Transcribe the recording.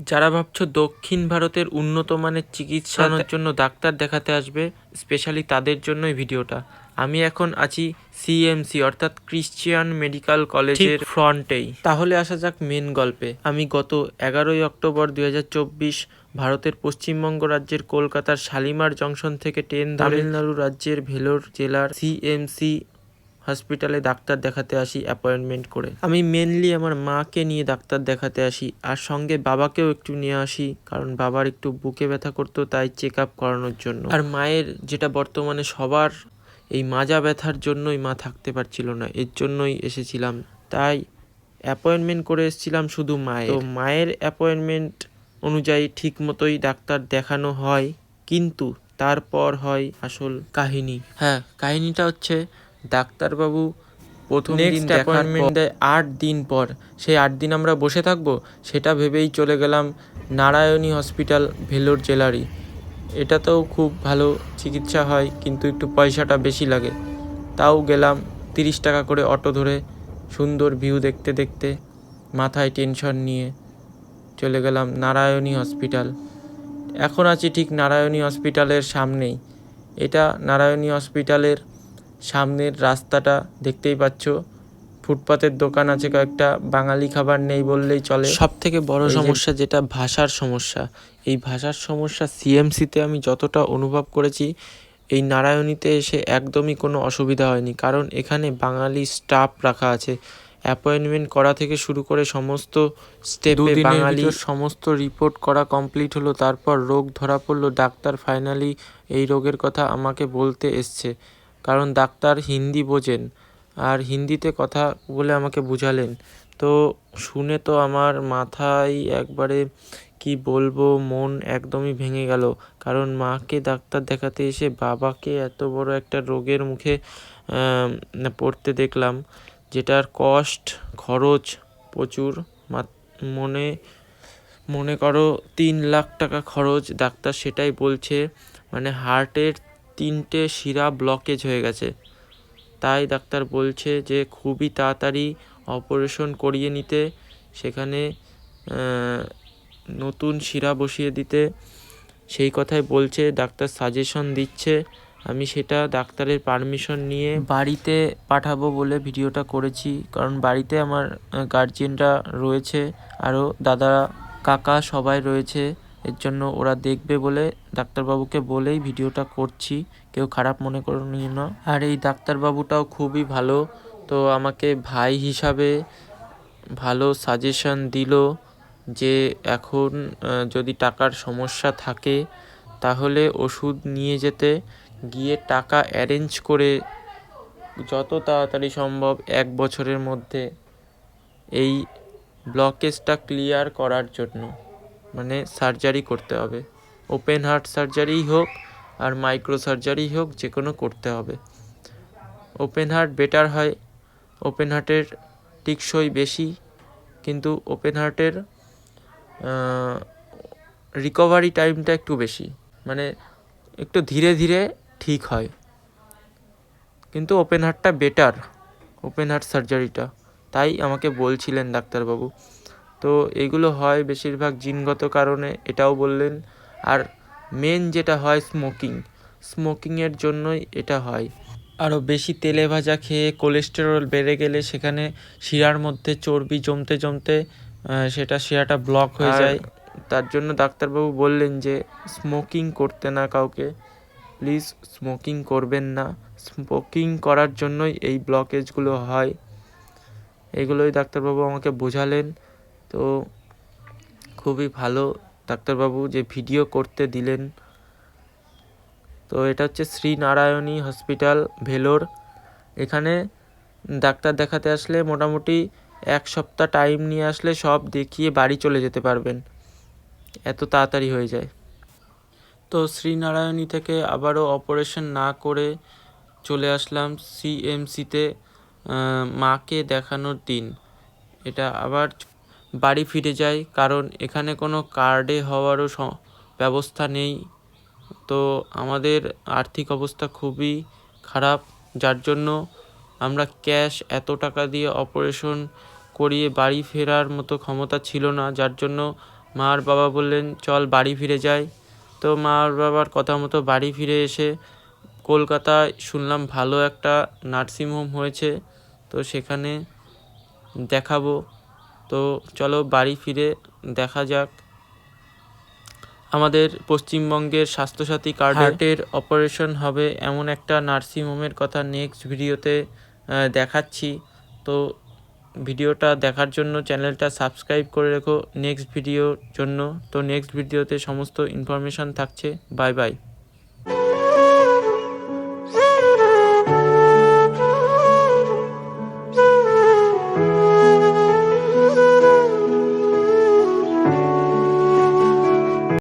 যারা ভাবছ দক্ষিণ ভারতের উন্নত মানের চিকিৎসার জন্য ডাক্তার দেখাতে আসবে স্পেশালি তাদের জন্যই ভিডিওটা। আমি এখন আছি সিএমসি অর্থাৎ ক্রিশ্চিয়ান মেডিকেল কলেজের ফ্রন্টেই। তাহলে আসা যাক মেন গল্পে। আমি গত এগারোই অক্টোবর দু হাজার চব্বিশ ভারতের পশ্চিমবঙ্গ রাজ্যের কলকাতার শালিমার জংশন থেকে ট্রেন তামিলনাড়ু রাজ্যের ভেলোর জেলার সিএমসি হসপিটালে ডাক্তার দেখাতে আসি অ্যাপয়েন্টমেন্ট করে। আমি মেনলি আমার মাকে নিয়ে ডাক্তার দেখাতে আসি, আর সঙ্গে বাবাকেও একটু নিয়ে আসি, কারণ বাবার একটু বুকে ব্যথা করতো, তাই চেক আপ করানোর জন্য। আর মায়ের যেটা বর্তমানে সবার, এই মাজা ব্যথার জন্যই মা থাকতে পারছিল না, এর জন্যই এসেছিলাম। তাই অ্যাপয়েন্টমেন্ট করে এসেছিলাম শুধু মায়ের। তো মায়ের অ্যাপয়েন্টমেন্ট অনুযায়ী ঠিক মতোই ডাক্তার দেখানো হয়, কিন্তু তারপর হয় আসল কাহিনী। হ্যাঁ কাহিনীটা হচ্ছে ডাক্তারবাবু প্রথম দিন অ্যাপয়েন্টমেন্ট দেয় আট দিন পর। সেই আট দিন আমরা বসে থাকব? সেটা ভেবেই চলে গেলাম নারায়ণী হসপিটাল ভেলোর জেলারই। এটাতেও খুব ভালো চিকিৎসা হয় কিন্তু একটু পয়সাটা বেশি লাগে। তাও গেলাম তিরিশ টাকা করে অটো ধরে সুন্দর ভিউ দেখতে দেখতে মাথায় টেনশন নিয়ে চলে গেলাম নারায়ণী হসপিটাল। এখন আছি ঠিক নারায়ণী হসপিটালের সামনেই। এটা নারায়ণী হসপিটালের সামনের রাস্তাটা দেখতেই পাচ্ছ। ফুটপাতের দোকান আছে কয়েকটা বাঙালি খাবার নেই বললেই চলে। সব থেকে বড় সমস্যা যেটা ভাষার সমস্যা। এই ভাষার সমস্যা সিএমসিতে আমি যতটা অনুভব করেছি এই নারায়ণীতে এসে একদমই কোনো অসুবিধা হয়নি। কারণ এখানে বাঙালি স্টাফ রাখা আছে। অ্যাপয়েন্টমেন্ট করা থেকে শুরু করে সমস্ত স্টেপে বাঙালি সমস্ত রিপোর্ট করা কমপ্লিট হলো তারপর রোগ ধরা পড়ল ডাক্তার ফাইনালি এই রোগের কথা আমাকে বলতে এসছে। কারণ ডাক্তার হিন্দি বোঝেন আর হিন্দিতে কথা বলে আমাকে বুঝালেন। তো শুনে তো আমার মাথায় একবারে কি বলব, মন একদমই ভেঙে গেল। কারণ মাকে ডাক্তার দেখাতে এসে বাবাকে এত বড় একটা রোগের মুখে পড়তে দেখলাম, যেটার কস্ট খরচ প্রচুর। মনে মনে করো তিন লাখ টাকা খরচ ডাক্তার সেটাই বলছে। মানে হার্টের তিনটে শিরা ব্লকেজ হয়ে গেছে। তাই ডাক্তার বলছে যে, খুবই তাড়াতাড়ি অপারেশন করিয়ে নিতে, সেখানে নতুন শিরা বসিয়ে দিতে। সেই কথাই বলছে, ডাক্তার সাজেশন দিচ্ছে। আমি সেটা ডাক্তারের পারমিশন নিয়ে বাড়িতে পাঠাবো বলে ভিডিওটা করেছি। কারণ বাড়িতে আমার গার্জিয়ানরা রয়েছে, আরও দাদা কাকা সবাই রয়েছে। এর জন্য ওরা দেখবে বলে ডাক্তারবাবুকে বলেই ভিডিওটা করছি। কেউ খারাপ মনে করো নিও না। আর এই ডাক্তারবাবুটাও খুবই ভালো। তো আমাকে ভাই হিসাবে ভালো সাজেশন দিল যে এখন যদি টাকার সমস্যা থাকে তাহলে ওষুধ নিয়ে যেতে। গিয়ে টাকা অ্যারেঞ্জ করে যত তাড়াতাড়ি সম্ভব এক বছরের মধ্যে এই ব্লকেজটা ক্লিয়ার করার জন্য। মানে সার্জারি করতে হবে। ওপেন হার্ট সার্জারিই হোক আর মাইক্রো সার্জারি হোক, যে কোনো করতে হবে। ওপেন হার্ট বেটার হয়, ওপেন হার্টের টিকসই বেশি, কিন্তু ওপেন হার্টের রিকভারি টাইমটা একটু বেশি। মানে একটু ধীরে ধীরে ঠিক হয়। কিন্তু ওপেন হার্টটা বেটার, ওপেন হার্ট সার্জারিটা। তাই আমাকে বলছিলেন ডাক্তারবাবু তো এগুলো হয় বেশিরভাগ জিনগত কারণে এটাও বললেন। আর মেন যেটা হয় স্মোকিং স্মোকিংয়ের জন্যই এটা হয়। আরও বেশি তেলে ভাজা খেয়ে কোলেস্টেরল বেড়ে গেলে সেখানে শিরার মধ্যে চর্বি জমতে জমতে সেটা শিরাটা ব্লক হয়ে যায়। তার জন্য ডাক্তারবাবু বললেন যে স্মোকিং করতে না কাউকে প্লিজ স্মোকিং করবেন না। স্মোকিং করার জন্যই এই ব্লকেজগুলো হয়। এগুলোই ডাক্তারবাবু আমাকে বোঝালেন। তো খুবই ভালো ডাক্তারবাবু যে ভিডিও করতে দিলেন। তো এটা হচ্ছে শ্রীনারায়ণী হসপিটাল, ভেলোর। এখানে ডাক্তার দেখাতে আসলে মোটামুটি এক সপ্তাহ টাইম নিয়ে আসলে সব দেখিয়ে বাড়ি চলে যেতে পারবেন। এত তাড়াতাড়ি হয়ে যায়। তো শ্রীনারায়ণী থেকে আবারও অপারেশন না করে চলে আসলাম সিএমসিতে মাকে দেখানোর দিন। এটা আবার বাড়ি ফিরে যাই কারণ এখানে কোনো কার্ডে হওয়ারও ব্যবস্থা নেই। তো আমাদের আর্থিক অবস্থা খুবই খারাপ, যার জন্য আমরা ক্যাশ এত টাকা দিয়ে অপারেশন করিয়ে বাড়ি ফেরার মতো ক্ষমতা ছিল না, যার জন্য মার বাবা বললেন, চল বাড়ি ফিরে যাই। তো মার বাবার কথা মতো বাড়ি ফিরে এসে কলকাতায় শুনলাম, ভালো একটা নার্সিংহোম হয়েছে। তো সেখানে দেখাবো। তো চলো বাড়ি ফিরে দেখা যাক। আমাদের পশ্চিমবঙ্গের স্বাস্থ্যসাথী কার্ড হার্টের অপারেশন হবে এমন একটা নার্সিংহোমের কথা নেক্সট ভিডিওতে দেখাচ্ছি। তো ভিডিওটা দেখার জন্য চ্যানেলটা সাবস্ক্রাইব করে রেখো। নেক্সট ভিডিওর জন্য। তো নেক্সট ভিডিওতে সমস্ত ইনফরমেশান থাকছে। Bye bye